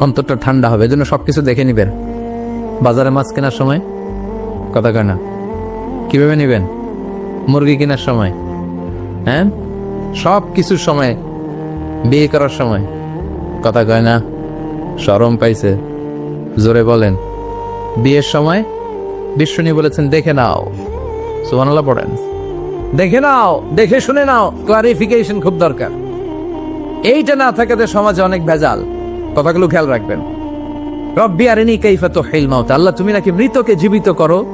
অন্তরটা ঠান্ডা হবে, এজন্য সবকিছু দেখে নিবেন। বাজারে মাছ কেনার সময়? কথা কয় না। কীভাবে নিবেন? মুরগি কেনার সময়? হ্যাঁ? সব কিছুর সময়। বিয়ে করার সময়। কথা কয় না। সরম পাইছে। জোরে বলেন। বিয়ের সময়? বিশ্বনী বলেছেন, দেখে নাও। সুবহানাল্লাহ পড়েন। দেখে নাও, দেখে শুনে নাও। ক্লারিফিকেশন খুব দরকার। এইটা না থাকাতে সমাজে অনেক ভেজাল। কথাগুলো খেয়াল রাখবেন। রব্বি আরিনি কাইফা তো হেল মাউত। আল্লাহ, তুমি নাকি মৃতকে জীবিত করো?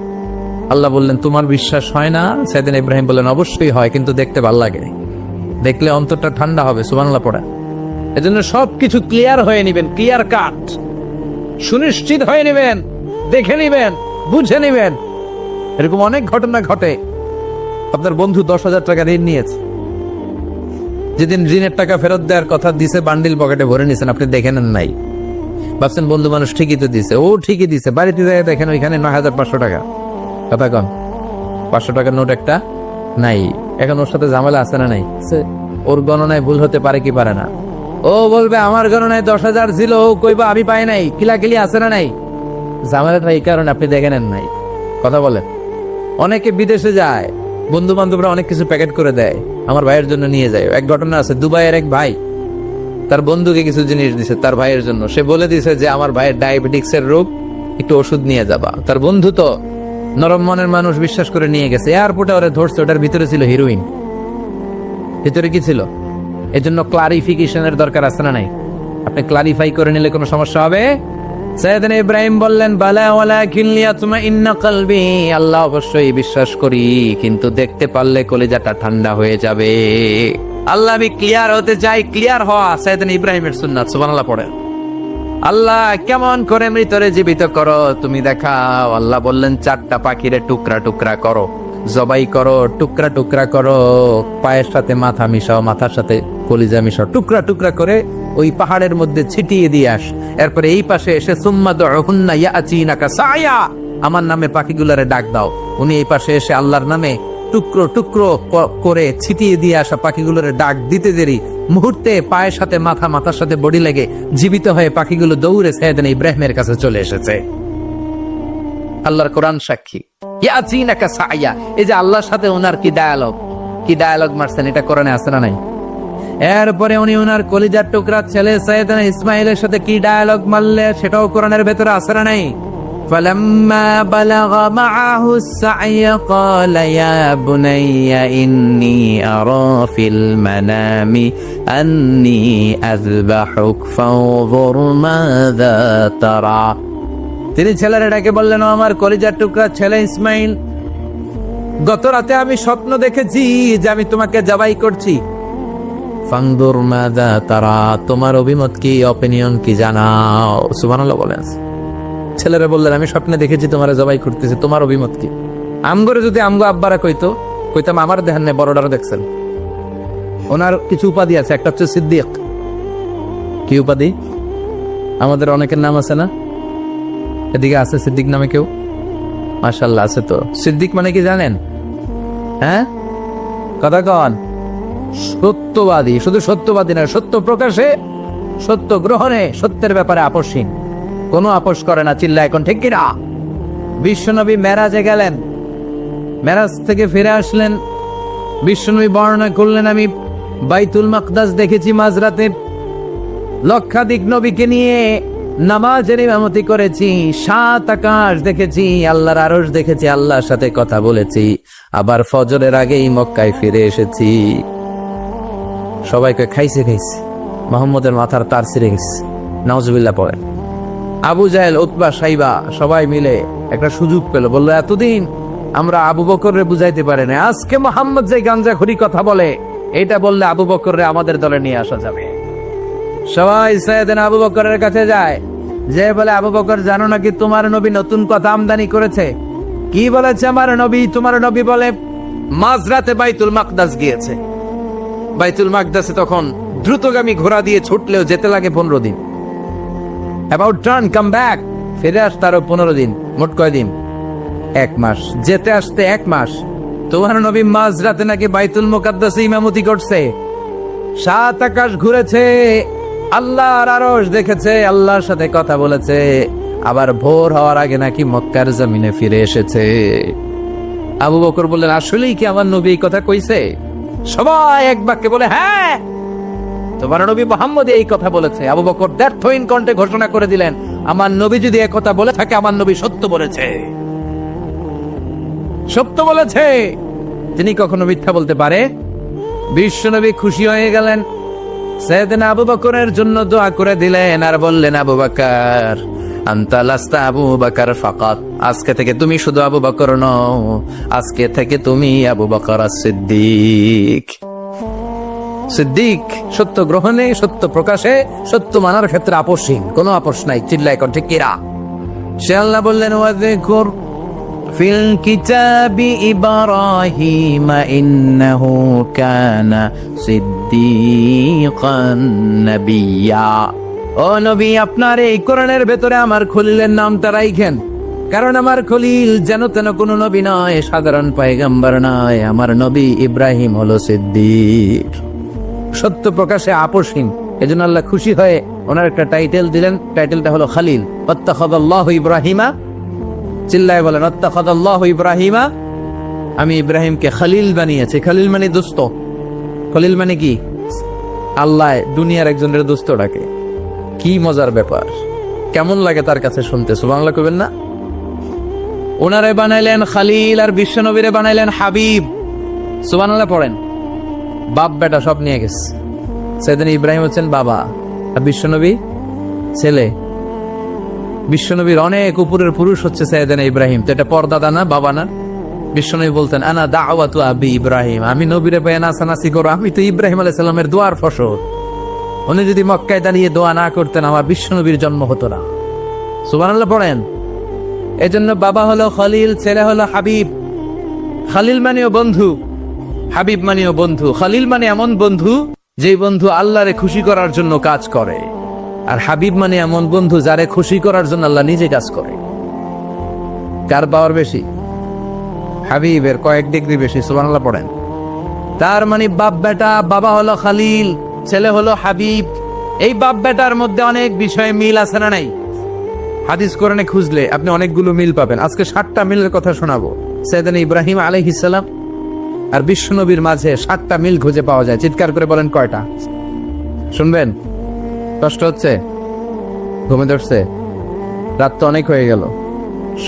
আল্লাহ বললেন, তোমার বিশ্বাস হয় না? সেদিন ইব্রাহিম বললেন, অবশ্যই হয়, কিন্তু দেখতে ভালো লাগে দেখলে অন্তরটা ঠান্ডা হবে, সুবহানাল্লাহ পড়া। এজন্য সবকিছু ক্লিয়ার হয়ে নিবেন, ক্লিয়ার কাট। সুনিশ্চিত হয়ে নেবেন, দেখে নিবেন, বুঝে নিবেন। এরকম অনেক ঘটনা ঘটে। আপনার বন্ধু দশ হাজার টাকা ঋণ নিয়েছে। যেদিন ঋণের টাকা ফেরত দেওয়ার কথা দিছে, বান্ডিল পকেটে ভরে নিছেন, আপনি দেখে নেন নাই। ভাবছেন, বন্ধু মানুষ ঠিকই তো দিছে। ও ঠিকই দিছে। বাড়িতে যায় দেখেন, ওইখানে নয় হাজার পাঁচশো টাকা। কথা কম পাঁচশো টাকার নোট একটা নাই। এখন ওর সাথে ঝামেলা আছে না নাই? ওর গণনায় ভুল হতে পারে কি পারে না। ও বলবে, আমার গণনায় দশ হাজার ছিল, ও কইবা, আমি পাই নাই। কিলাকিলি আছে না নাই? ঝামেলাটা এই কারণে আপনি দেখে নেন নাই। কথা বলেন। অনেকে বিদেশে যায় বন্ধু বান্ধবরা অনেক কিছু প্যাকেট করে দেয়। আমার ভাইয়ের জন্য নিয়ে যায়। এক ঘটনা আছে, দুবাইয়ের এক ভাই, তার বন্ধুকে কিছু জিনিস দিছে তার ভাইয়ের জন্য। সে বলে দিছে যে, আমার ভাইয়ের ডায়াবেটিক্স এর রোগ, একটু ওষুধ নিয়ে যাবা। তার বন্ধু তো নরম মনের মানুষ বিশ্বাস করে নিয়ে গেছে। এয়ারপোর্টে ওরে ধরছে, ওটার ভিতরে ছিল হিরোইন ভিতরে কি ছিল? এজন্য ক্লারিফিকেশনের দরকার আছে না নাই? আপনি ক্লারিফাই করে নিলে কোনো সমস্যা হবে? সৈয়দনা ইব্রাহিম বললেন, বালা ওয়ালা তুমা ইন্না কলবি। আল্লাহ অবশ্যই বিশ্বাস করি, কিন্তু দেখতে পারলে কলিজাটা ঠান্ডা হয়ে যাবে। আল্লাহ, আমি ক্লিয়ার হতে চাই ক্লিয়ার হওয়া সৈয়দনা ইব্রাহিমের সুন্নাত, সুবহানাল্লাহ পড়ে। আল্লাহ, কেমন করে মৃতরে জীবিত করো, তুমি দেখাও। আল্লাহ বললেন, চারটা পাখিরে টুকরা টুকরা করো, জবাই করো, টুকরা টুকরা করো, পায়ের সাথে মাথা মিশাও, মাথার সাথে কলিজা মিশাও, টুকরা টুকরা করে ওই পাহাড়ের মধ্যে ছিটিয়ে দিয়ে আস। এরপরে এই পাশে এসে, সুম্মা দুহুন্না ইয়াচিনাকা সায়া। আমার নামে পাখিগুলারে ডাক দাও। উনি এই পাশে এসে আল্লাহর নামে টুকরো টুকরো করে ছিটিয়ে দিয়ে আসা পাখিগুলোরে ডাক দিতে দেরি। মুহূর্তে পায়ের সাথে মাথা, মাথার সাথে বডি লেগে জীবিত হয়ে পাখিগুলো দৌড়ে সাইয়েদনা ইব্রাহিমের কাছে চলে এসেছে। আল্লাহর কোরআন সাক্ষী। ইয়াচিনাকা সায়া। এই যে আল্লাহর সাথে ওনার কি ডায়ালগ কি ডায়ালগ মারছেন? এটা কোরআনে আছে না নাই? এরপরে উনি ওনার কলিজার টুকরা ছেলে সৈয়দনা ইসমাইলের সাথে কি ডায়ালগ মারলে সেটাও কোরআনের ভেতরে আছে না নাই فلما بلغ معه السعي قال يا بني إني أرى في المنام أني أذبحك فانظر ماذا ترى তিনি ছেলের ডাকে বললেন "ও আমার কলিজার টুকরা ছেলে ইসমাইল গত রাতে আমি স্বপ্ন দেখেছি যে আমি তোমাকে জবাই করছি ফাংদুর মাদা তারা, তোমার অভিমত কি অপিনিয়ন কি জানাও। সুবহানাল্লাহ বলেন। ছেলেরা বললেন, আমি স্বপ্নে দেখেছি তোমার জবাই করতেছি, তোমার অভিমত কি? আমগরে যদি আমগো আব্বারা কইতো, কইতাম, আমার দেখান নেই বড়টারও দেখছেন। ওনার কিছু উপাধি আছে, একটা হচ্ছে সিদ্দিক। কি উপাধি? আমাদের অনেকের নাম আছে না? এদিকে আছে সিদ্দিক নামে কেউ? মাশাল্লাহ আছে তো। সিদ্দিক মানে কি জানেন? হ্যাঁ? কথা কন। সত্যবাদী, শুধু সত্যবাদী না, সত্য প্রকাশে, সত্য গ্রহণে সত্যের ব্যাপারে আপসহীন কোনো আপোষ করে না চিল্লা এখন, ঠিক কিনা? বিশ্বনবী মেরাজে গেলেন। মেরাজ থেকে ফিরে আসলেন। বিশ্বনবী বর্ণনা করলেন, আমি বাইতুল মাকদাস দেখেছি মাঝরাতে লক্ষাধিক নবীকে নিয়ে নামাজের ইমামতি করেছি, সাত আকাশ দেখেছি, আল্লাহর আরশ দেখেছি, আল্লাহর সাথে কথা বলেছি। আবার ফজরের আগেই মক্কায় ফিরে এসেছি। সবাইকে খাইছে খাইছে। মোহাম্মদের মাথার তার ছিঁড়ে গেছে। নওয়াজবিল্লাহ পড়েন আবু জাহেল, উতবা, সাইবা, সবাই মিলে একটা সুযোগ পেল। বলল, এতদিন আমরা আবু বকররে বুঝাইতে পারি না আজকে মোহাম্মদ যে গাঞ্জা খুরি কথা বলে, এটা বললে আবু বকররে আমাদের দলে নিয়ে আসা যাবে। সবাই সৈয়দিন আবু বকরের কাছে যায়। যে বলে, আবু বকর, জানো নাকি তোমার নবী নতুন কথা আমদানি করেছে? কি বলেছে আমার নবী? তোমার নবী বলে, মাঝরাতে বাইতুল মাকদাস গিয়েছে। বাইতুল মাকদাসে তখন দ্রুতগামী ঘোড়া দিয়ে ছুটলেও যেতে লাগে পনেরো দিন। অ্যাবাউট টার্ন কাম ব্যাক ফিরে আসতে আরও পনেরো দিন, মোট কয় দিন? এক মাস। যেতে আসতে এক মাস। তোমার নবী মাঝরাতে নাকি বাইতুল মোকাদ্দাসে ইমামতি করছে। সাত আকাশ ঘুরেছে, আল্লাহর আরশ দেখেছে, আল্লাহর সাথে কথা বলেছে। আবার ভোর হওয়ার আগে নাকি মক্কার জমিনে ফিরে এসেছে। আবু বকর বললেন, আসলেই কি আমার নবী এই কথা কইছে? সবাই এক বাক্যে বলে হ্যাঁ তোমার নবী মোহাম্মদ এই কথা বলেছে। আবু বকর দ্ব্যর্থহীন কণ্ঠে ঘোষণা করে দিলেন, আমার নবী যদি কথা বলে থাকে, আমার নবী সত্য বলেছে। সত্য বলেছে। তিনি কখনো মিথ্যা বলতে পারে? বিশ্বনবী খুশি হয়ে গেলেন। সেদিন আবু বকরের জন্য দোয়া করে দিলেন আর বললেন, আবু বাকার আবু বাকার আজকে থেকে তুমি শুধু আবু বকর নও, আজকে থেকে তুমি আবু বকর সিদ্দিক সিদ্দিক, সত্য গ্রহণে, সত্য প্রকাশে, সত্য মানার ক্ষেত্রে আপোষহীন, কোনো আপোষ নাই চিল্লাই কণ্ঠে কিরা? সে আল্লাহ বললেন কানা সিদ্দিকান ও নবী, আপনার এই কোরআনের ভেতরে আমার খলিলের নামটা রাইখেন। কারণ আমার খলিল যেন তেন কোনো নবী নয়, সাধারণ পায়গাম্বার নয়, আমার নবী ইব্রাহিম হলো সিদ্দিক। সত্য প্রকাশে আপোষহীন, এজন্য আল্লাহ খুশি হয়ে ওনার একটা টাইটেল দিলেন, টাইটেলটা হলো খালিল। অত্তাখাদাল্লাহ ইব্রাহিমা। চিল্লায় বলেন, অত্তাখাদাল্লাহ ইব্রাহিমা। আমি ইব্রাহিমকে খালিল বানিয়েছি। খালিল মানে দোস্ত। খলিল মানে কি? আল্লাহ, দুনিয়ার একজনের দোস্ত ডাকে। কি মজার ব্যাপার। কেমন লাগে তার কাছে শুনতে সুবাংলা কবেন না? ওনারে বানাইলেন খালিল আর বিশ্বনবীরে বানাইলেন হাবিব। সুবানাল্লাহ পড়েন। বাপ বেটা সব নিয়ে গেছে। সেদিন ইব্রাহিম হচ্ছেন বাবা, আর বিশ্বনবী ছেলে। বিশ্বনবীর অনেক উপরের পুরুষ হচ্ছে সৈয়দানা ইব্রাহিম। তো এটা পর্দাদা না বাবা না। বিশ্বনবী বলতেন, আনা দাওয়াতু আবি ইব্রাহিম। আমি নবীরে পেয়ে নাসানাসি করো, আমি তো ইব্রাহিম আলাইহিস সালামের দোয়ার ফসল। উনি যদি মক্কায় দাঁড়িয়ে দোয়া না করতেন, আমার বিশ্বনবীর জন্ম হতো না। সুবহানাল্লাহ পড়েন। এজন্য বাবা হলো খলিল, ছেলে হলো হাবিব। খালিল মানেও বন্ধু, হাবিব মানেও বন্ধু। খালিল মানে এমন বন্ধু যে বন্ধু আল্লাহরে খুশি করার জন্য কাজ করে, আর হাবিব মানে এমন বন্ধু যারে খুশি করার জন্য আল্লাহ নিজে কাজ করে। কার পাওয়ার বেশি? হাবিবের কয়েক ডিগ্রি বেশি, সুবহানাল্লাহ পড়েন। তার মানে বাপ বেটা বাবা হলো খালিল। ছেলে হলো হাবিব। এই বাপ বেটার মধ্যে অনেক বিষয়ে মিল আছে না নাই? হাদিস কোরআনে খুঁজলে আপনি অনেকগুলো মিল পাবেন। আজকে ষাটটা মিলের কথা শোনাবো। সৈয়দান ইব্রাহিম আলাইহিসসালাম আর বিশ্বনবীর মাঝে সাতটা মিল খুঁজে পাওয়া যায়। চিৎকার করে বলেন কয়টা? শুনবেন? কষ্ট হচ্ছে? ঘুমে ধরছে? রাত তো অনেক হয়ে গেল।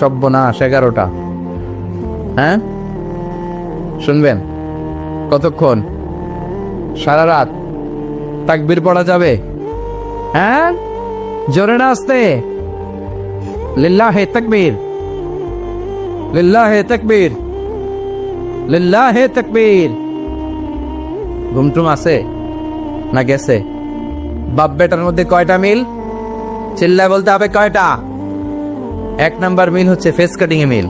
সব্যনাশ এগারোটা। হ্যাঁ? শুনবেন? কতক্ষণ? সারা রাত? তাকবির পড়া যাবে? হ্যাঁ? জোরে না আসতে। লিল্লাহে তাকবীর। লিল্লাহে তাকবীর। লিল্লাহে তাকবীর। ঘুমটুম আছে? না গেছে? বাপ বেটার মধ্যে কয়টা মিল? চিল্লায় বলতে হবে কয়টা? এক নাম্বার মিল হচ্ছে ফেস কাটিং এ মিল।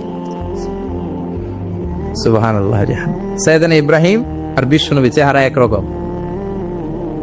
সুবহানাল্লাহ সৈয়দান ইব্রাহিম আর বিশ্বনবী চেহারা একরকম।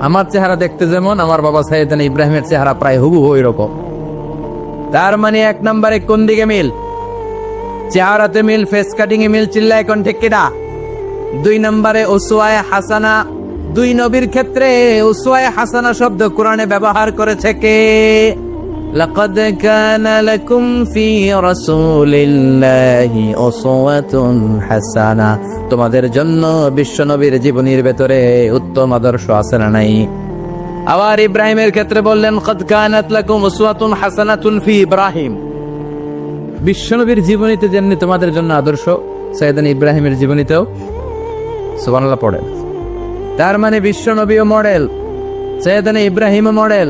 আমার চেহারা দেখতে যেমন আমার বাবা সাইয়েদান ইব্রাহিমের চেহারা প্রায় হুবু ওই রকম তার মানে এক নম্বরে কোন দিকে মিল? চেহারাতে মিল ফেস কাটিং এ মিল, চিল্লায় কোন ঠিক কিনা দুই নম্বরে ওসুয়ায় হাসানা, দুই নবীর ক্ষেত্রে ওসুয়ায় হাসানা শব্দ কোরআনে ব্যবহার করেছে কে? لقد كان لكم في رسول الله أسوة حسنة তোমাদের জন্য বিশ্ব নবীর জীবনীর ভেতরে উত্তম আদর্শ আছে না নাই আবার ইব্রাহিমের ক্ষেত্রে বললেন قد كانت لكم أسوة حسنة في إبراهيم বিশ্বনবীর জীবনীতে যেমনি তোমাদের জন্য আদর্শ সৈয়দান ইব্রাহিমের জীবনীতেও সুবহানাল্লাহ পড়েন তার মানে বিশ্বনবীও মডেল সৈয়দান ইব্রাহিমও মডেল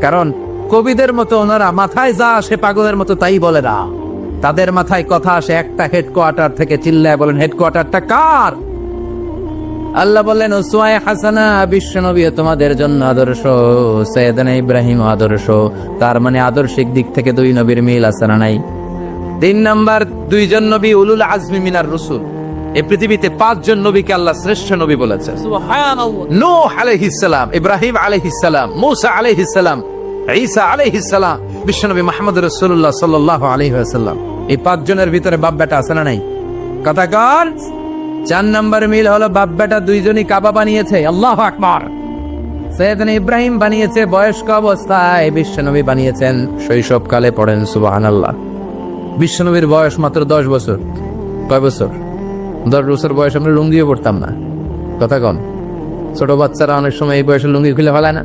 কারণ কবিদের মতো ওনারা মাথায় যা আসে পাগলের মতো তাই বলে না। তাদের মাথায় কথা আসে একটা হেডকোয়ার্টার থেকে চিল্লায় বলেন হেডকোয়ার্টারটা কার? আল্লাহ বললেন ওসুয়ায় হাসানা বিশ্ব নবী তোমাদের জন্য আদর্শ। সৈয়দানা ইব্রাহিম আদর্শ। তার মানে আদর্শিক দিক থেকে দুই নবীর মিল আছে না নাই? তিন নাম্বার দুইজন নবী উলুল আজমি মিনার রসুল। এই পৃথিবীতে পাঁচজন নবীকে আল্লাহ শ্রেষ্ঠ নবী বলেছেন। নূহ আলাইহিস সালাম ইব্রাহিম আলাইহিস সালাম মুসা আলাইহিস সালাম ঈসা আলাইহিস সালাম বিশ্বনবী মুহাম্মদ রাসূলুল্লাহ সাল্লাল্লাহু আলাইহি ওয়াসাল্লাম। এই পাঁচজনের ভিতরে বাপ বেটা আছে না নাই? কথা কর। চার নাম্বার মিল হলো বাপ বেটা দুইজনই কাবা বানিয়েছে। আল্লাহু আকবার। সৈয়দনা ইব্রাহিম বানিয়েছে, বয়স্ক অবস্থায় বিশ্বনবী বানিয়েছেন। শৈশবকালে পড়েন, সুবহানাল্লাহ। বিশ্বনবীর বয়স মাত্র দশ বছর। কয় বছর? দশ বছর বয়স আমরা লুঙ্গিও পড়তাম না। কথা কম ছোট বাচ্চারা অনেক সময় এই বয়সে লুঙ্গি খুলে ফেলায় না।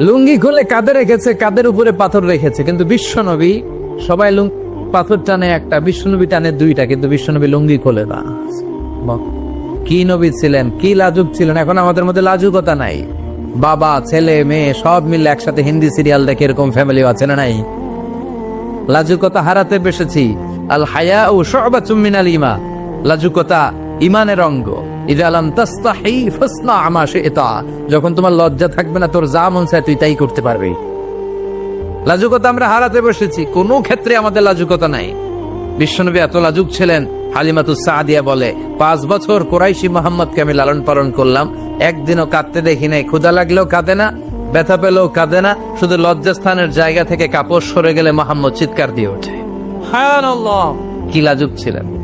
লুঙ্গি খুলে কাঁধে রেখেছে, কাঁধের উপরে পাথর রেখেছে। কিন্তু বিশ্বনবী, সবাই লুঙ্গ, পাথর টানে একটা, বিশ্বনবী টানে দুইটা, কিন্তু বিশ্বনবী লুঙ্গি খোলে না। কি নবী ছিলেন, কি লাজুক ছিলেন, এখন আমাদের মধ্যে লাজুকতা নাই। বাবা, ছেলে, মেয়ে, সব মিলে একসাথে হিন্দি সিরিয়াল দেখে এরকম ফ্যামিলি আছে না নাই? লাজুকতা হারাতে বসেছি। আল হায়া ও শোবাতুম মিনাল ইমা লাজুকতা ইমানের অঙ্গ। যখন তোমার লজ্জা থাকবে না, তোর যা মন তুই তাই করতে পারবি। লাজুকতা আমরা হারাতে বসেছি, কোনো ক্ষেত্রে আমাদের লাজুকতা নাই। বিশ্বনবী এত লাজুক ছিলেন হালিমাতুস সাদিয়া বলে, পাঁচ বছর কোরাইশি মোহাম্মদকে আমি লালন পালন করলাম। একদিনও কাঁদতে দেখি নাই ক্ষুদা লাগলেও কাঁদে না, ব্যথা পেলেও কাঁদে না, শুধু লজ্জাস্থানের জায়গা থেকে কাপড় সরে গেলে মোহাম্মদ চিৎকার দিয়ে ওঠে। কি লাজুক ছিলেন?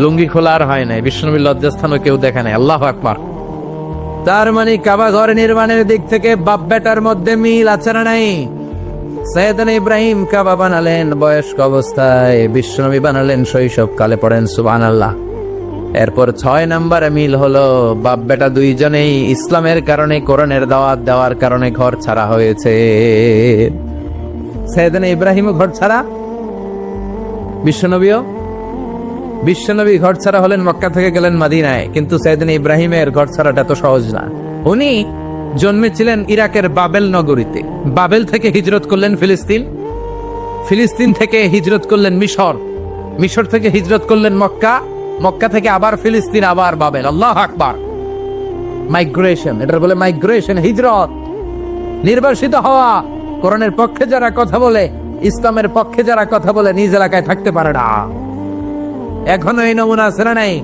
লুঙ্গি খোলা আর হয় নাই। বিশ্বনবীর লজ্জাস্থানও কেউ দেখে নাই। আল্লাহ আকবার। তার মানে কাবা ঘর নির্মাণের দিক থেকে বাপ বেটার মধ্যে মিল আছে না নাই? সৈয়দান ইব্রাহিম কাবা বানালেন বয়স্ক অবস্থায়। বিশ্বনবী বানালেন শৈশব কালে পড়েন সুবান আল্লাহ এরপর ছয় নাম্বার মিল হলো বাপ বেটা দুইজনেই ইসলামের কারণে কোরআনের দাওয়াত দেওয়ার কারণে ঘর ছাড়া হয়েছে। সৈয়দান ইব্রাহিমও ঘর ছাড়া? বিশ্বনবীও? বিশ্বনবী ঘর ছাড়া হলেন মক্কা থেকে গেলেন মাদিনায়, কিন্তু সৈয়দিন ইব্রাহিমের ঘর ছাড়াটা তো সহজ না। উনি জন্মেছিলেন ইরাকের বাবেল নগরীতে। বাবেল থেকে হিজরত করলেন ফিলিস্তিন ফিলিস্তিন থেকে হিজরত করলেন মিশর মিশর থেকে হিজরত করলেন মক্কা মক্কা থেকে আবার ফিলিস্তিন, আবার বাবেল। আল্লাহ আকবার। মাইগ্রেশন এটা বলে মাইগ্রেশন, হিজরত। নির্বাসিত হওয়া, কোরআনের পক্ষে যারা কথা বলে, ইসলামের পক্ষে যারা কথা বলে, নিজ এলাকায় থাকতে পারে না। এখনও এই নমুনা আছে না নাই।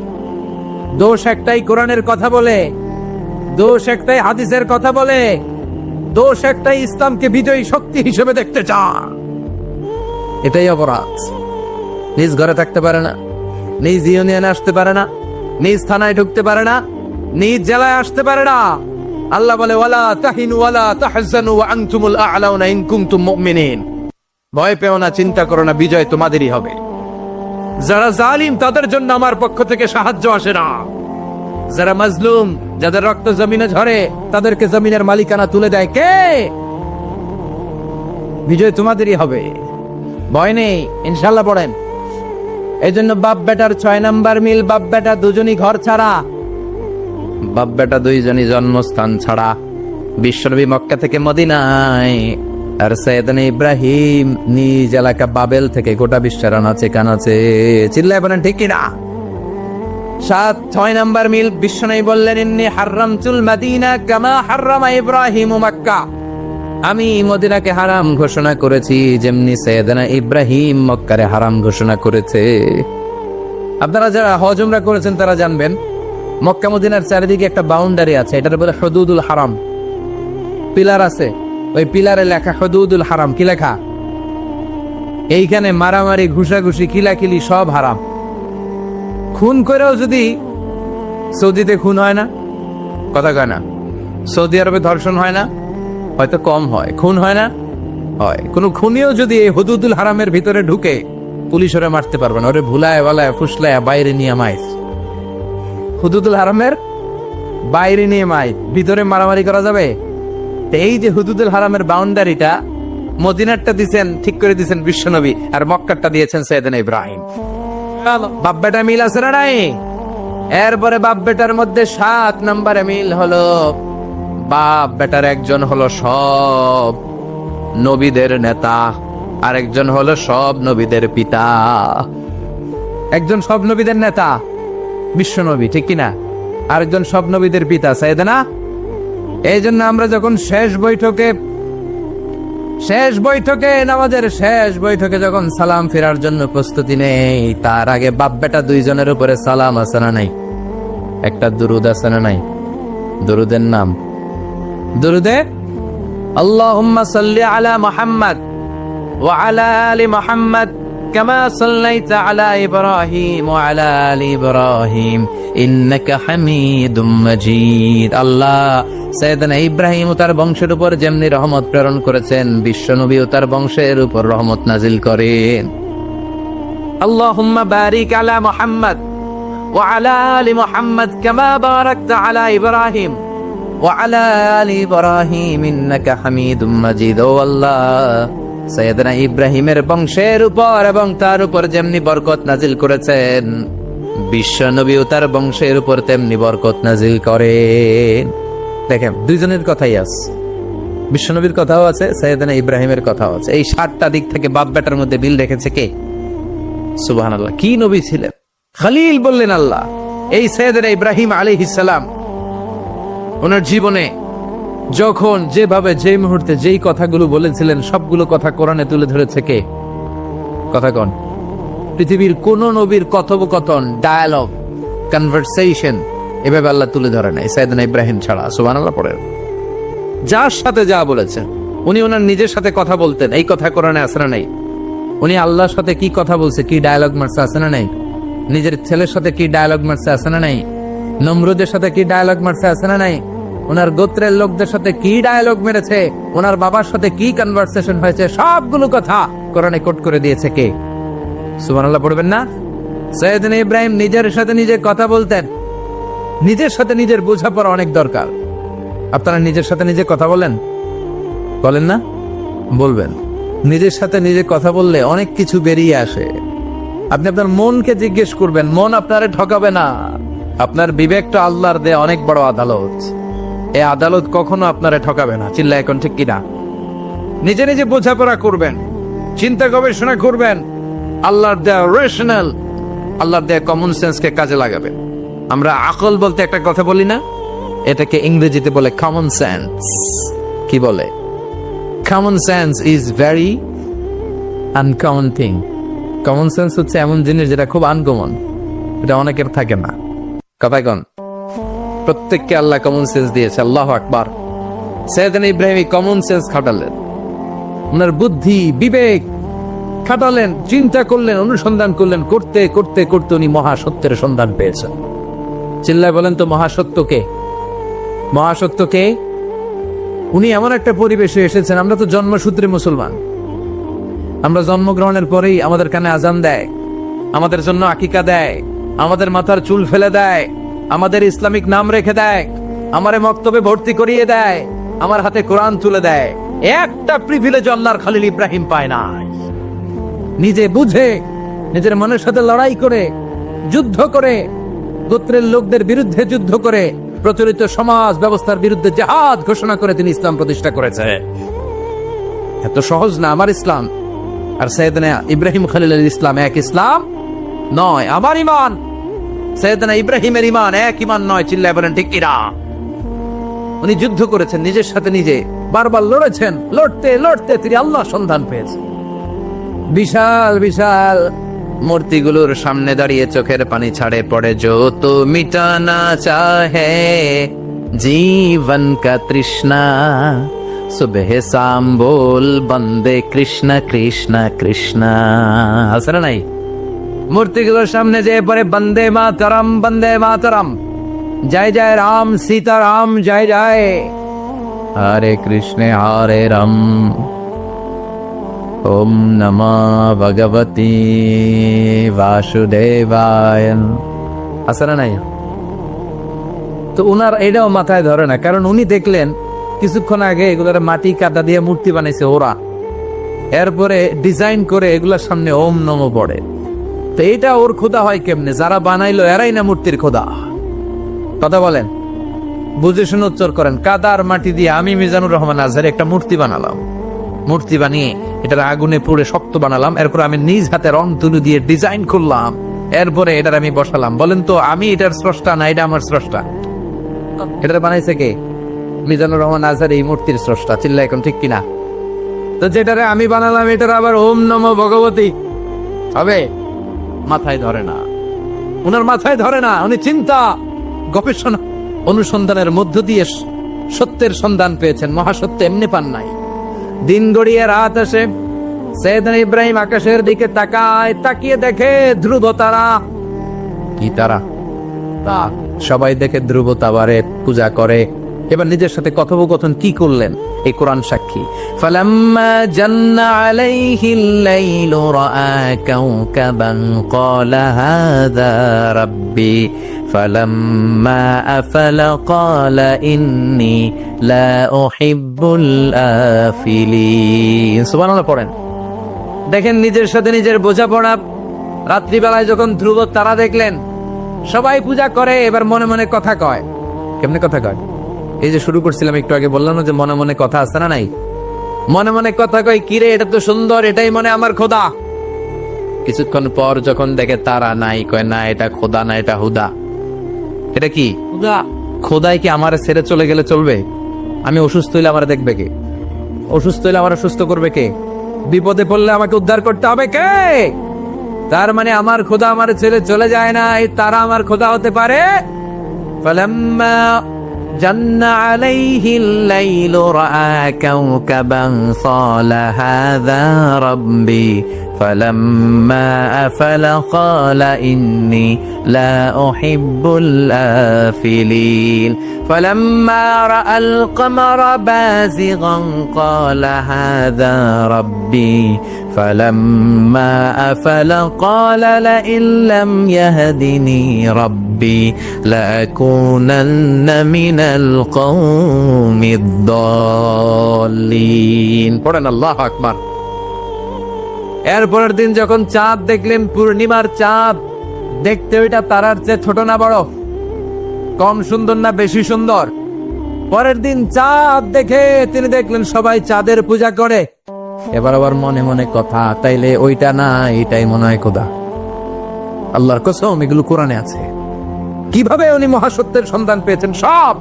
দোষ একটাই কোরআনের কথা বলে, দোষ একটাই হাদিসের কথা বলে, দোষ একটাই ইসলামকে বিজয়ী শক্তি হিসেবে দেখতে চান এটাই অপরাধ। নিজ ঘরে থাকতে পারে না, নিজ ইউনিয়নে আসতে পারে না, নিজ থানায় ঢুকতে পারে না, নিজ জেলায় আসতে পারে না। আল্লাহ বলে, ওয়ালা তাহিনু ওয়ালা তাহজানু আনতুমুল আ'লাউনা ইন কুনতুম মুমিনিন। ভয় পেও না, চিন্তা করো না, বিজয় তোমাদেরই হবে। যারা জালিম, তাদের জন্য আমার পক্ষ থেকে সাহায্য আসে না। যারা মাজলুম, যাদের রক্ত জমিনে ঝরে, তাদেরকে জমিনের মালিকানা তুলে দেয়। কে? বিজয় তোমাদেরই হবে। ভয় নেই ইনশাল্লাহ পড়েন। এই জন্য বাপ বেটার ছয় নাম্বার মিল, বাপ বেটা দুজনই ঘর ছাড়া। বাপ বেটা দুইজনই জন্মস্থান ছাড়া। বিশ্বনবী মক্কা থেকে মদিনায় আর সৈয়দান ইব্রাহিম নিজ এলাকা বাবেল থেকে গোটা বিশ্বের আনাচে কানাচে চিল্লায় বলেন, ঠিক কিনা? সাত, ছয় নাম্বার মিল বিশ্বনবী বললেন, ইন্নি হাররামতুল মাদিনা কামা হাররামা ইব্রাহিম মক্কা। আমি মদিনাকে হারাম ঘোষণা করেছি, যেমনি সৈয়দানা ইব্রাহিম মক্কারে হারাম ঘোষণা করেছে। আপনারা যারা হজমরা করেছেন, তারা জানবেন, মক্কা মদিনার চারিদিকে একটা বাউন্ডারি আছে, এটার বলে হদুদুল হারাম। পিলার আছে। ওই পিলারে লেখা হদুদুল হারাম, কি লেখা? এইখানে মারামারি, ঘুষাঘুষি, কিলাকিলি সব হারাম। খুন করেও যদি সৌদিতে খুন হয় না, কথা কয় না। সৌদি আরবে ধর্ষণ হয় না, হয়তো কম হয়। খুন হয় না, হয়। কোনো খুনিও যদি এই হদুদুল হারামের ভিতরে ঢুকে, পুলিশ ওরে মারতে পারবে না। ওরে ভুলায়, বালায়, ফুসলায়, বাইরে নিয়ে মাইস হুদুদুল হারামের বাইরে নিয়ে মাই ভিতরে মারামারি করা যাবে? এই যে হুদুদুল হারামের বাউন্ডারিটা মদিনারটা দিছেন, ঠিক করে দিছেন বিশ্বনবী, আর মক্কারটা দিয়েছেন সৈয়দান ইব্রাহিম। বাপ বেটা মিল আছে না নাই? এরপরে বাপ বেটার মধ্যে সাত নম্বরে মিল হলো বাপ বেটার একজন হলো সব নবীদের নেতা, আরেকজন হলো সব নবীদের পিতা। একজন সব নবীদের নেতা বিশ্ব নবী ঠিক কিনা? আরেকজন সব নবীদের পিতা সাইদেনা এই জন্য আমরা যখন শেষ বৈঠকে শেষ বৈঠকে, নামাজের শেষ বৈঠকে যখন সালাম ফেরার জন্য প্রস্তুতি নেই, তার আগে বাপ বেটা দুইজনের উপরে সালাম আছে না নাই? একটা দুরুদ আছে না নাই? দুরুদের নাম? দুরুদে? আল্লাহুম্মা সাল্লি আলা মোহাম্মদ ওয়া আলা আলি মুহাম্মদ كما صليت على إبراهيم وعلى آل إبراهيم إنك حميد مجيد আল্লাহ সৈয়দনা ইব্রাহিম ও তার বংশের উপর যেমনি রহমত প্রেরণ করেছেন বিশ্বনবী ও তার বংশের উপর রহমত নাজিল করেন আল্লাহুম্মা বারিক আলা মুহাম্মদ وعلى آل محمد كما باركت على إبراهيم وعلى آل إبراهيم إنك حميد مجيد ও আল্লাহ সৈয়দনা ইব্রাহিমের বংশের উপর এবং তার উপর যেমনি বরকত নাজিল করেছেন, বিশ্ব নবী ও তার বংশের উপর তেমনি বরকত নাজিল করেন। দেখেন, দুইজনের কথাই আছে। বিশ্বনবীর কথাও আছে, সৈয়দনা ইব্রাহিমের কথাও আছে। এই সাতটা দিক থেকে বাপ বেটার মধ্যে বিল রেখেছে কে? সুবাহ আল্লাহ কি নবী ছিলেন? খালিল বললেন আল্লাহ, এই সৈয়দনা ইব্রাহিম আলী সালাম, ওনার জীবনে যখন যেভাবে যে মুহূর্তে যেই কথাগুলো বলেছিলেন, সবগুলো কথা কোরআনে তুলে ধরেছে কে? কথা কন? পৃথিবীর কোন নবীর কথোপকথন ডায়ালগ কনভারসেশন এভাবে আল্লাহ তুলে ধরে নাই। সাইদানা ইব্রাহিম ছাড়া সুবান আল্লাহ পড়ে। যার সাথে যা বলেছেন, উনি ওনার নিজের সাথে কথা বলতেন, এই কথা কোরআনে আসে না নাই? উনি আল্লাহর সাথে কি কথা বলছে, কি ডায়ালগ মারছে আসে না নাই? নিজের ছেলের সাথে কি ডায়ালগ মারছে আসে না নাই? নমরুদের সাথে কি ডায়ালগ মারছে আসে না নাই? ওনার গোত্রের লোকদের সাথে কি ডায়ালগ মেরেছে? ওনার বাবার সাথে কি কনভারসেশন হয়েছে? সবগুলো কথা কোরআনে কোট করে দিয়েছে কে? সুবহানাল্লাহ, পড়বেন না? সৈয়দিন ইব্রাহিম নিজের সাথে নিজে কথা বলতেন। নিজের সাথে নিজের বোঝাপড়া অনেক দরকার। আপনারা নিজের সাথে নিজে কথা বলেন? বলেন না? বলবেন। নিজের সাথে নিজে কথা বললে অনেক কিছু বেরিয়ে আসে। আপনি আপনার মনকে জিজ্ঞেস করবেন, মন আপনারে ঠকাবে না। আপনার বিবেকটা আল্লাহর দেয়া অনেক বড় আদালত। এই আদালত কখনো আপনারে ঠকাবে না। চিল্লা এখন ঠিক কিনা? নিজে নিজে বোঝাপড়া করবেন, চিন্তা গবেষণা করবেন, আল্লাহর দেয়া রেশনাল আল্লাহর দেয়া কমন সেন্সকে কাজে লাগাবেন। আমরা আকল বলতে একটা কথা বলি না? এটাকে ইংরেজিতে বলে কমন সেন্স কি বলে? Common sense is very uncommon thing common sense হচ্ছে এমন জিনিস যেটা খুব আনকমন এটা অনেকের থাকে না। কন প্রত্যেককে আল্লাহ কমন সেন্স দিয়েছে, আল্লাহ আকবার। সৈয়দিন ইব্রাহিম কমন সেন্স খাটালেন। ওনার বুদ্ধি, বিবেক খাটালেন, চিন্তা করলেন, অনুসন্ধান করলেন, করতে করতে করতে উনি মহাসত্যের সন্ধান পেয়েছেন। চিল্লায় বলেন তো মহাসত্যকে মহাসত্যকে উনি এমন একটা পরিবেশে এসেছেন, আমরা তো জন্মসূত্রে মুসলমান। আমরা জন্মগ্রহণের পরেই আমাদের কানে আজান দেয়, আমাদের জন্য আকিকা দেয়, আমাদের মাথার চুল ফেলে দেয় আমাদের ইসলামিক নাম রেখে দেয়। আমারে মক্তবে ভর্তি করিয়ে দেয়। আমার হাতে কোরআন তুলে দেয়। একটা প্রিভিলেজ আল্লাহর খালিল ইব্রাহিম পায় না নিজে বুঝে, নিজের মনের সাথে লড়াই করে, যুদ্ধ করে, গোত্রের লোকদের বিরুদ্ধে যুদ্ধ করে, প্রচলিত সমাজ ব্যবস্থার বিরুদ্ধে জাহাদ ঘোষণা করে তিনি ইসলাম প্রতিষ্ঠা করেছে। এত সহজ না আমার ইসলাম। আর সৈয়দনা ইব্রাহিম খালিলের ইসলাম এক ইসলাম নয়। আমার ইমান সৈয়দনা ইব্রাহিমের ইমান এক ইমান নয় চিল্লাই বলেন, ঠিক কিরা উনি যুদ্ধ করেছেন, নিজের সাথে নিজে। বারবার লড়েছেন, লড়তে লড়তে তিনি আল্লাহ সন্ধান পেয়েছেন। বিশাল বিশাল মূর্তিগুলোর সামনে দাঁড়িয়ে চোখের পানি ছাড়ে পড়ে যত মিটানা চাহে, জীবন কা তৃষ্ণা, সুবেহ সাম্বোল বন্দে কৃষ্ণ কৃষ্ণ কৃষ্ণ। আসলে নাই? মূর্তিগুলোর সামনে যে পরে বন্দে মাতরম বন্দে মাতরম। জয় জয় রাম সীতা রাম জয় জয়। হরে কৃষ্ণ, হরে রাম। ওম নমঃ ভগবতী বাসুদেবায়। আছে না নাই। তো উনার এটাও মাথায় ধরে না, কারণ উনি দেখলেন, কিছুক্ষণ আগে এগুলোর মাটি কাদা দিয়ে মূর্তি বানাইছে ওরা। এরপরে ডিজাইন করে এগুলোর সামনে ওম নম পড়ে। তো এটা ওর খোদা হয় কেমনে? যারা বানাইলো এরাই না মূর্তির খোদা কথা বলেন। বুঝে শুনে উচ্চর করেন, কাদার মাটি দিয়ে আমি মিজানুর রহমান আজহার একটা মূর্তি বানালাম। মূর্তি বানিয়ে এটার আগুনে পুড়ে শক্ত বানালাম, এরপর আমি নিজ হাতে রং তুলু দিয়ে ডিজাইন করলাম এরপরে এটার আমি বসালাম। বলেন তো, আমি এটার স্রষ্টা না, এটা আমার স্রষ্টা? এটার বানাইছে কে? মিজানুর রহমান আজহার এই মূর্তির স্রষ্টা, চিল্লা এখন ঠিক কিনা? তো যেটারে আমি বানালাম, এটার আবার ওম নম ভগবতী। হবে? মাথায় ধরে না। উনার মাথায় ধরে না, উনি চিন্তা, গবেষণা, অনুসন্ধানের মধ্য দিয়ে সত্যের সন্ধান পেয়েছেন। মহাসত্য এমনি পান নাই। দিন গড়িয়ে রাত আসে সৈয়দ ইব্রাহিম আকাশের দিকে তাকায়, তাকিয়ে দেখে ধ্রুব তারা কি তারা? তা সবাই দেখে ধ্রুব তাবারে পূজা করে এবার নিজের সাথে কথোপকথন কি করলেন? এই কোরআন সাক্ষী। রাব্বি লা পড়েন। দেখেন নিজের সাথে নিজের বোঝাপড়া। রাত্রিবেলায় যখন ধ্রুব তারা দেখলেন, সবাই পূজা করে, এবার মনে মনে কথা কয়। কেমনে কথা কয়? এই যে শুরু করছিলাম, একটু আগে বললাম না যে মনে মনে কথা আছে না নাই? মনে মনে কথা কই কিরে এটা তো সুন্দর, এটাই মনে আমার খোদা। কিছুক্ষণ পর যখন দেখে তারা নাই, কয়, না, এটা খোদা না, এটা হুদা। এটা কি? হুদা। খোদাই কি আমার ছেড়ে চলে গেলে চলবে? আমি অসুস্থ হইলে আমার দেখবে কে? অসুস্থ হইলে আমার সুস্থ করবে কে? বিপদে পড়লে আমাকে উদ্ধার করতে হবে কে? তার মানে আমার খোদা আমার ছেলে চলে যায় না তারা আমার খোদা হতে পারে? جن عليه الليل رأى كوكبا قال هذا ربي فلما أفل قال إني لا أحب الآفلين فلما رأى القمر بازغا قال هذا ربي فلما أفل قال لئن لم يهدني ربي لأكونن من القوم الضالين পড়েন আল্লাহ আকবার এরপরের দিন যখন চাঁদ দেখলেন পূর্ণিমার চাঁদ দেখতে ওইটা তারার চেয়ে ছোট না বড় কম সুন্দর না বেশি সুন্দর পরের দিন চাঁদ দেখে তিনি দেখলেন সবাই চাঁদের পূজা করে এবার আবার মনে মনে কথা তাইলে ওইটা না এটাই মনে হয় খোদা আল্লাহর কসম এগুলো কোরআনে আছে কীভাবে উনি মহাসত্যের সন্ধান পেয়েছেন? সব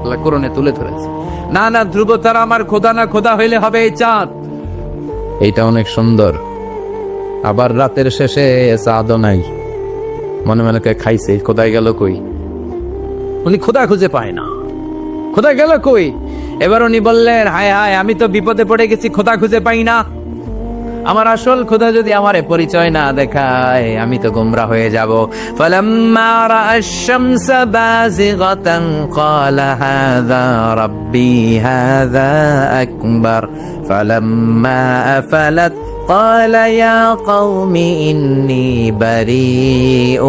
আল্লাহ কোরআনে তুলে ধরেছে। না না, ধ্রুব, তারা আমার খোদা না, খোদা হইলে হবে এই চাঁদ। এইটা অনেক সুন্দর। আবার রাতের শেষে চাঁদও নাই। মনে মনে খাইছে কোথায় গেল কই? উনি খোদা খুঁজে পায় না। খোদা গেল কই? এবার উনি বললেন, হায় হায়, আমি তো বিপদে পড়ে গেছি, খোদা খুঁজে পাই না। আমার আসল খোদা যদি আমারে পরিচয় না দেখায় আমি তো গোমরা হয়ে যাব ফালাম্মা রাআ الشمس بازغة قال هذا ربي هذا أكبر فلما أفلت قال يا قوم إني بريء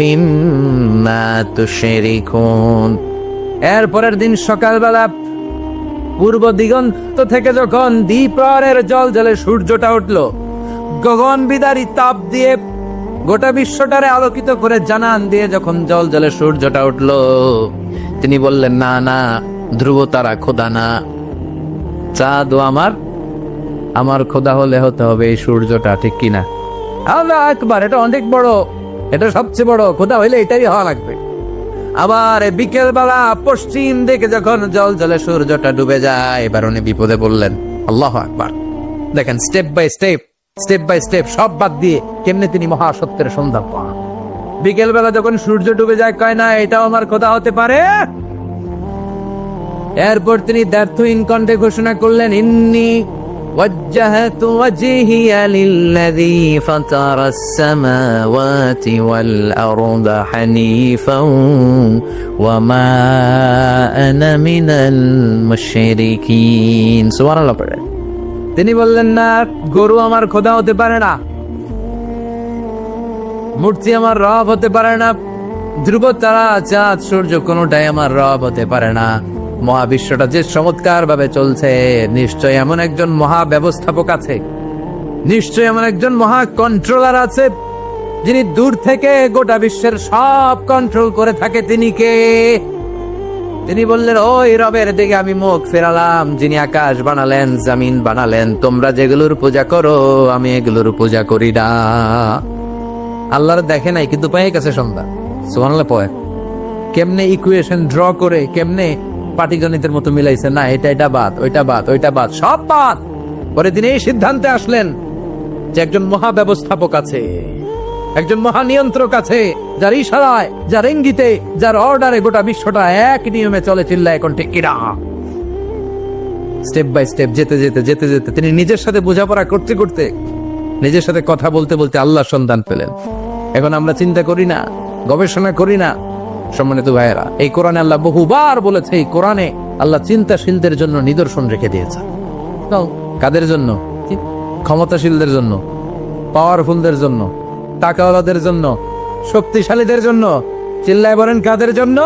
مما تشركون এরপরের দিন সকালবেলা পূর্ব দিগন্ত থেকে যখন দ্বীপরের জল জলে সূর্যটা উঠল, গগন বিদারী তাপ দিয়ে গোটা বিশ্বটারে আলোকিত করে জানান দিয়ে যখন জল জলে সূর্যটা উঠল, তিনি বললেন, না না, ধ্রুব তারা খোদা না। চাঁদ আমার আমার খোদা হলে হতে হবে এই সূর্যটা, ঠিক কিনা আল্লাহ একবার এটা অনেক বড়, এটা সবচেয়ে বড়, খোদা হইলে এটাই হওয়া লাগবে। আবার বিকেল বেলা পশ্চিম দিকে যখন জল জলে সূর্যটা ডুবে যায়, এবার উনি বিপদে বললেন আল্লাহ একবার দেখেন step by step step by step সব বাদ দিয়ে কেমনে তিনি মহাসত্যের সন্ধান পান। বিকেল বেলা যখন সূর্য ডুবে যায়, কয় না, এটাও আমার কথা হতে পারে? এরপর তিনি ব্যর্থহীন কণ্ঠে ঘোষণা করলেন, ইন্নি وجهت وجهي للذي فطر السماوات والأرض حنيفا وما أنا من المشركين سبحان الله পড়ে তিনি বললেন না গরু আমার খোদা হতে পারে না মূর্তি আমার রব হতে পারে না ধ্রুব তারা চাঁদ সূর্য কোনোটাই আমার রব হতে পারে না মহাবিশ্বটা যে চমৎকার ভাবে চলছে, নিশ্চয় এমন একজন মহা ব্যবস্থাপক আছে, নিশ্চয় এমন একজন মহা কন্ট্রোলার আছে, যিনি দূর থেকে গোটা বিশ্বের সব কন্ট্রোল করে থাকে। তিনি কে? তিনি বললেন, ওই রবের দিকে আমি মুখ ফেরালাম, যিনি আকাশ বানালেন, জামিন বানালেন, তোমরা যেগুলোর পূজা করো, আমি এগুলোর পূজা করি না। আল্লাহর দেখে নাই, কিন্তু পায়ে গেছে সন্ধ্যা। সুবহানাল্লাহ পয় কেমনে ইকুয়েশন ড্র করে, কেমনে পাটিগণিতের মতো মিলাইছে, না, এটা এটা বাদ, ওইটা বাদ ওইটা বাদ, সব বাদ। পরে তিনি এই সিদ্ধান্তে আসলেন যে একজন মহা ব্যবস্থাপক আছে, একজন মহা নিয়ন্ত্রক আছে, যার ইশারায়, যার ইঙ্গিতে, যার অর্ডারে গোটা বিশ্বটা এক নিয়মে চলে চিল্লা এখন ঠিক কিনা স্টেপ বাই স্টেপ, যেতে যেতে যেতে যেতে, তিনি নিজের সাথে বোঝাপড়া করতে করতে, নিজের সাথে কথা বলতে বলতে আল্লাহ সন্ধান পেলেন। এখন আমরা চিন্তা করি না, গবেষণা করি না সম্মানিত ভাইয়েরা, এই কোরআনে আল্লাহ বহুবার বলেছে, এই কোরআনে আল্লাহ চিন্তাশীলদের জন্য নিদর্শন রেখে দিয়েছে। কাদের জন্য? ক্ষমতাশীলদের জন্য পাওয়ারফুলদের জন্য, টাকাওয়ালাদের জন্য, শক্তিশালীদের জন্য, চিল্লায় বলেন কাদের জন্য?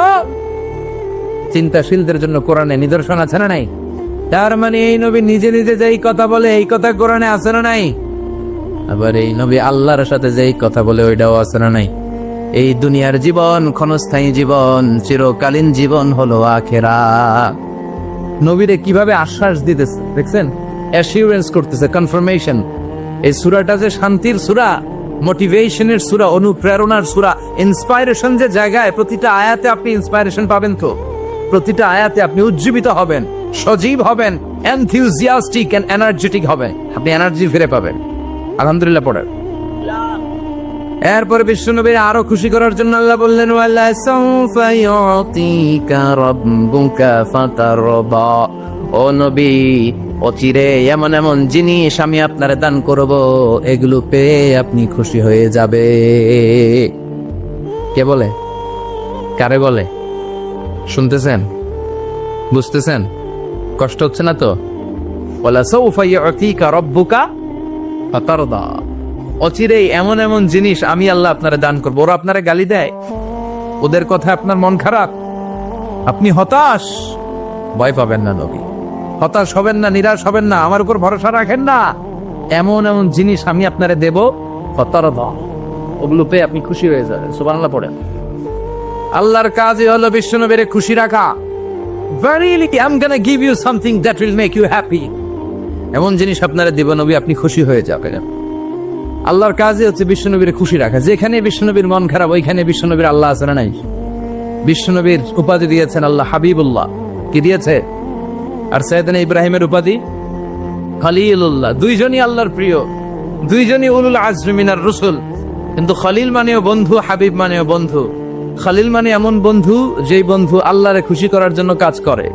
চিন্তাশীলদের জন্য কোরআনে নিদর্শন আছে না নাই? তার মানে এই নবী নিজে নিজে যেই কথা বলে, এই কথা কোরআনে আছে না নাই? আবার এই নবী আল্লাহর সাথে যেই কথা বলে, ওইটাও আছে না নাই? এই দুনিয়ার জীবন, ক্ষণস্থায়ী জীবন, চিরকালীন জীবন হলো আখেরা। নবীরে কীভাবে আশ্বাস দিতেছে, দেখছেন? অ্যাসিউরেন্স করতেছে কনফার্মেশন এই সুরাটা যে শান্তির সুরা মোটিভেশনের সুরা, অনুপ্রেরণার সুরা ইন্সপাইরেশন যে জায়গায় প্রতিটা আয়াতে আপনি ইন্সপাইরেশন পাবেন তো? প্রতিটা আয়াতে আপনি উজ্জীবিত হবেন, সজীব হবেন এনথিউজিয়াস্টিক এন্ড এনার্জেটিক হবেন। আপনি এনার্জি ফিরে পাবেন। আলহামদুলিল্লাহ পড়েন। এরপরে বিশ্বনবীর আরও খুশি করার জন্য আল্লাহ বললেন ও নবী, অচিরে এমন এমন জিনিস আমি আপনারে দান করব, এগুলো পেয়ে আপনি খুশি হয়ে যাবে। কে বলে? কারে বলে? শুনতেছেন? বুঝতেছেন? কষ্ট হচ্ছে না তো? সাউফা ইউতিকা রাব্বুকা ফাতারদা। অচিরেই এমন এমন জিনিস আমি আল্লাহ আপনারা দান করব। ওরা আপনারা গালি দেয়। ওদের কথা আপনার মন খারাপ। আপনি হতাশ। ভয় পাবেন না নবী। হতাশ হবেন না, নিরাশ হবেন না। আমার উপর ভরসা রাখেন না। এমন এমন জিনিস আমি আপনারে দেব। ওগুলো পেয়ে আপনি খুশি হয়ে যাবেন। সুবহানাল্লাহ পড়েন। আল্লাহর কাজই হলো বিশ্বনবীরে খুশি রাখা। Give you something that will make you happy. এমন জিনিস আপনারা দিব নবী, আপনি খুশি হয়ে যাবেন। আল্লাহর কাজই হচ্ছে বিশ্বনবীর খুশি রাখা। যেখানে বিশ্বনবীর মন খারাপ, ওইখানে বিশ্বনবীর আল্লাহ আছে নাই? বিশ্বনবীর উপাধি দিয়েছেন আল্লাহ হাবিবুল্লাহ। কি দিয়েছে? আর সৈয়দান ইব্রাহিমের উপাধি? খালিলুল্লাহ। দুইজনই আল্লাহর প্রিয়। দুইজনই উলুল আজমিনার রসুল। কিন্তু খলিল মানেও বন্ধু, হাবিব মানেও বন্ধু। খালিল মানে এমন বন্ধু, যেই বন্ধু আল্লাহরে খুশি করার জন্য কাজ করে।